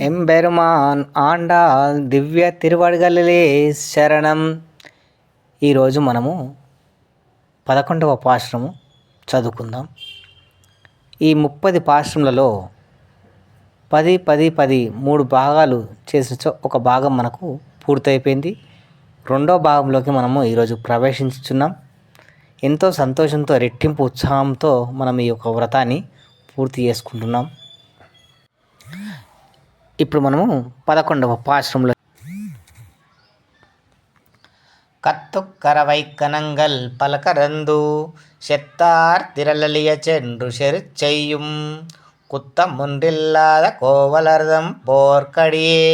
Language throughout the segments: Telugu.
ఎంబెరుమాన్ ఆండాల్ దివ్య తిరువడగలలే శరణం. ఈరోజు మనము పదకొండవ పాశ్రము చదువుకుందాం. ఈ ముప్పది పాశ్రములలో పది పది పది మూడు భాగాలు చేసిన ఒక భాగం మనకు పూర్తయిపోయింది. రెండో భాగంలోకి మనము ఈరోజు ప్రవేశించుచున్నాం. ఎంతో సంతోషంతో రెట్టింపు ఉత్సాహంతో మనం ఈ యొక్క వ్రతాన్ని పూర్తి చేసుకుంటున్నాం. ఇప్పుడు మనము పదకొండవ పాశ్రంలో கத்துக்கரவைக்கணங்கள் பலகரந்து செத்தார் திரளலிய சென்று செருச்செய்யும் குத்தம் ஒன்றில்லாத கோவலர்தம் போர்க்கடியே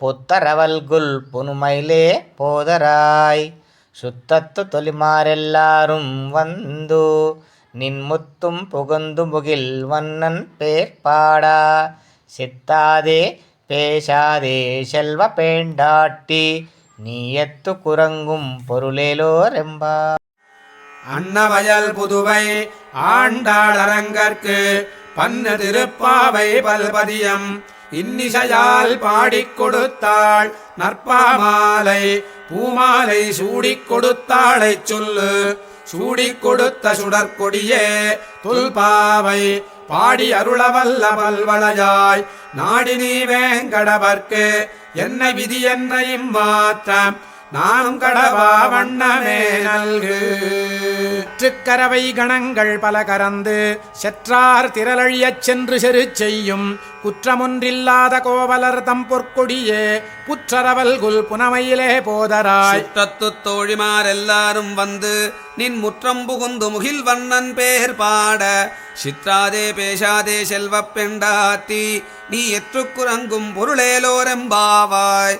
புத்தரவல்குல் புனுமையிலே போதராய் சுத்தத்து தொலிமாரெல்லாரும் வந்து நின்முத்தும் புகுந்து முகில் வண்ணன் பேர் பாடா சித்தாதே பேசாதே செல்வ பேண்டாட்டி நீயத்து குரங்கும் பொருளேலோ ரெம்பா அன்னவயல் புதுவை ஆண்டாளரங்கற்கு பன்ன திருப்பாவை பல்பதியம் இன்னிசையால் பாடிக் கொடுத்தாள் நற்பா மாலை பூமாலை சூடிக் கொடுத்தாளைச் சொல்லு சூடிக் கொடுத்த சுடற்கொடியே துல்பாவை பாடி அருளவல்ல பல்வளையாய் நாடி நீ வேங்கடவர்க்கு என்ன விதி என்ன இம்மாற்றம் நானும் கடவா வண்ணமே நல்கு. திருக்கரவை கணங்கள் பல கறந்து செற்றார் திரளழியச் சென்று செரு செய்யும் குற்றமொன்றில்லாத கோவலர் தம் பொற்கொடியே புற்றரவல் குல் புனமையிலே போதராய். சுற்றத்து தோழிமாரெல்லாரும் வந்து நின் முற்றம் புகுந்து முகில் வண்ணன் பேர் பாட சிற்றாதே பேசாதே செல்வப் பெண்டாத்தி நீ எற்றுக்குரங்கும் பொருளேலோரெம்பாவாய்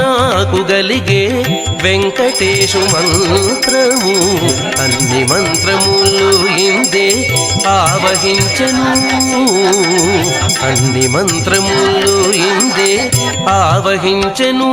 నాకు గలిగే వెంకటేశు మంత్రము. అన్ని మంత్రములు ఇందే ఆవహించను. అన్ని మంత్రములు ఇందే ఆవహించను.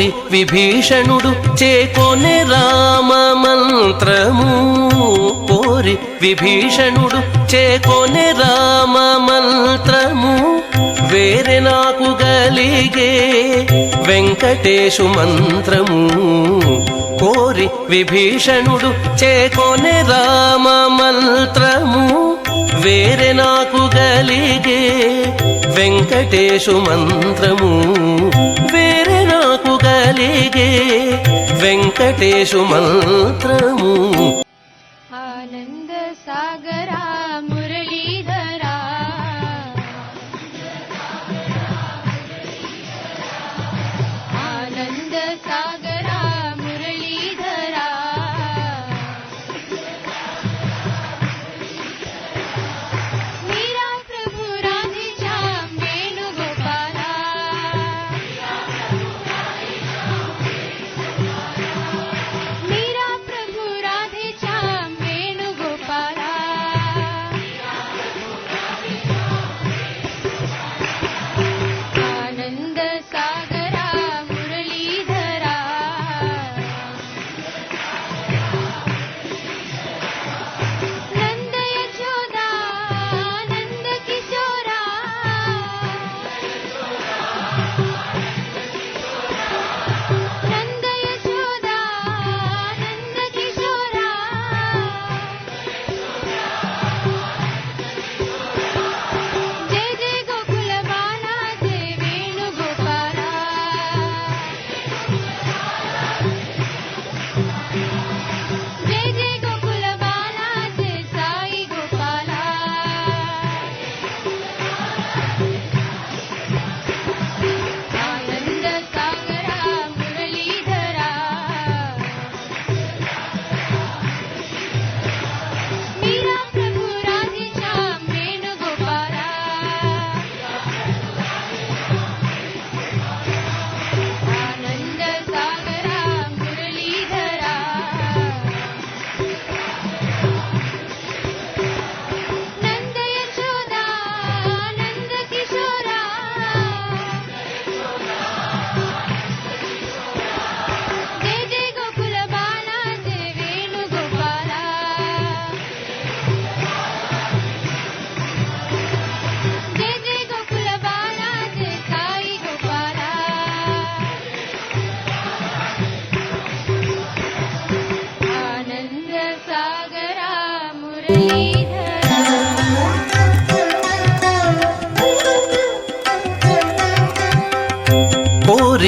తండ్రి విభీషణుడు చేకొనే రామ మంత్రము. కోరి విభీషణుడు చేకొనే రామ మంత్రము. వేరే నాకు గలిగే వెంకటేశు మంత్రము. కోరి విభీషణుడు చేకొనే రామ మంత్రము. వేరే నాకు గలిగే వెంకటేశు మంత్రము. వే నాకు వెంకటేశు మంత్రము. ఆనంద సాగర్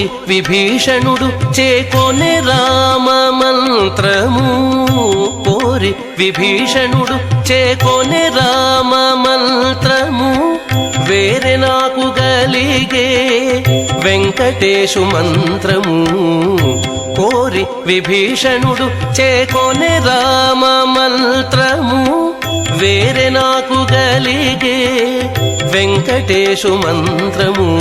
కోరి విభీషణుడు చేకొనే రామ మంత్రము. కోరి విభీషణుడు చేకొనే రామ మంత్రము. వేరే నాకు గలిగే వెంకటేశు మంత్రము. కోరి విభీషణుడు చేకొనే రామ మంత్రము. వేరే నాకు గలిగే వెంకటేశు మంత్రము.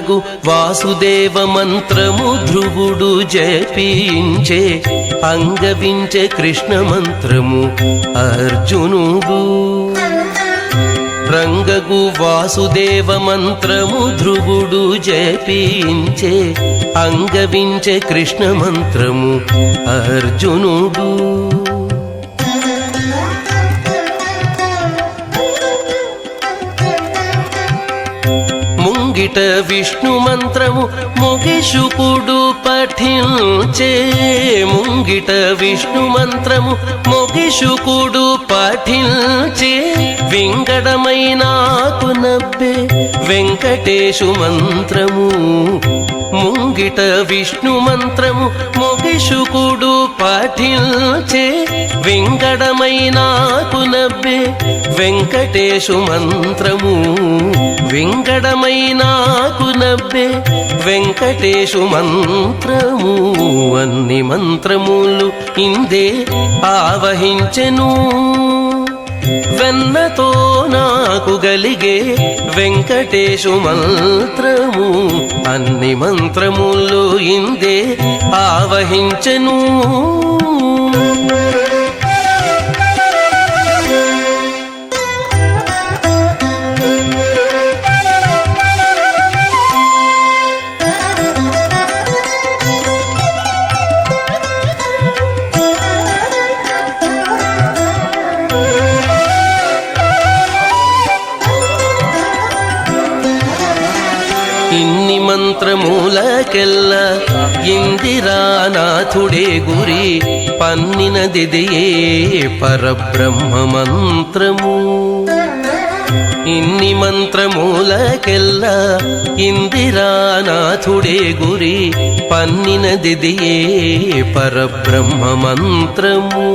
రంగగు వాసుదేవ మంత్రము ధ్రువుడు జపించే అంగవించే కృష్ణ మంత్రము అర్జునుడు. రంగగు వాసుదేవ మంత్రము ధ్రువుడు జపించే అంగవించే కృష్ణ మంత్రము అర్జునుడు. ముంగిట విష్ణు మంత్రము మొగిషుకుడు పఠించే ముంగిట విష్ణు మంత్రము మొగిషుకుడు పఠించే వెంకటమైనాకు నబ్బే వెంకటేశు మంత్రము. ముంగిట విష్ణు మంత్రము మొగిషుకుడు పఠించే వింగడమైనాకు నవ్వే వెంకటేశు మంత్రము. వింగడమైనాకు నవ్వే వెంకటేశు మంత్రము. అన్ని మంత్రములు ఇందే ఆవహించెను. వెన్నతో నాకు గలిగే వెంకటేశు మంత్రము. అన్ని మంత్రములు ఇందే ఆవహించెను. మంత్రమూలకెల్ల ఇందిరానాథుడే గురి పన్నినదిదియే పరబ్రహ్మ మంత్రము ఇన్ని మంత్రమూలకెల్ల ఇందిరానాథుడే గురి పన్నినదిదియే పరబ్రహ్మ మంత్రము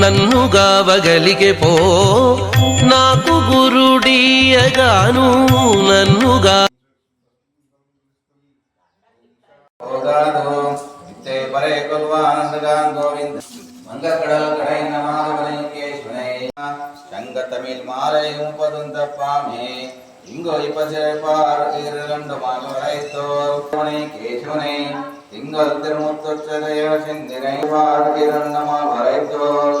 ನನ್ನುಗಾವಗಲಿಗೆ ಪೋ ನಾಕು ಗುರುಡಿಯಗಾನು ನನ್ನುಗಾ ಪರೇ ಕೊಲ್ವ ಆನಂದಗಾನ್ ಗೋವಿಂದ ಮಂಗಕಡಲ ಕಡೆಯಿಂದ ಮಾಧವಲಿಂಗೇಶ್ವರೇ ಶಂಗ ತಮಿಳ್ ಮಾಲೆ ಉಪದಂತ ಪಾಮೆ ಇಂಗೋ ಇಪಸೆ ಪಾರ್ ಇರಲಂಡು ಮಾಲವರೈತೋ ಕೇಶವನೇ திங்கள் திருமுத்தொச்சதையோ சிந்தினை வாழ்கிறந்தமா வரைத்தோள்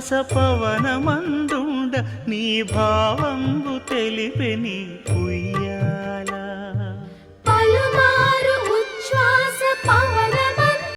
రసపవనమందుండ నీ భావంబు తెలిపెని ఉయ్యాల. పలుమారు ఉచ్ఛ్వాస పవన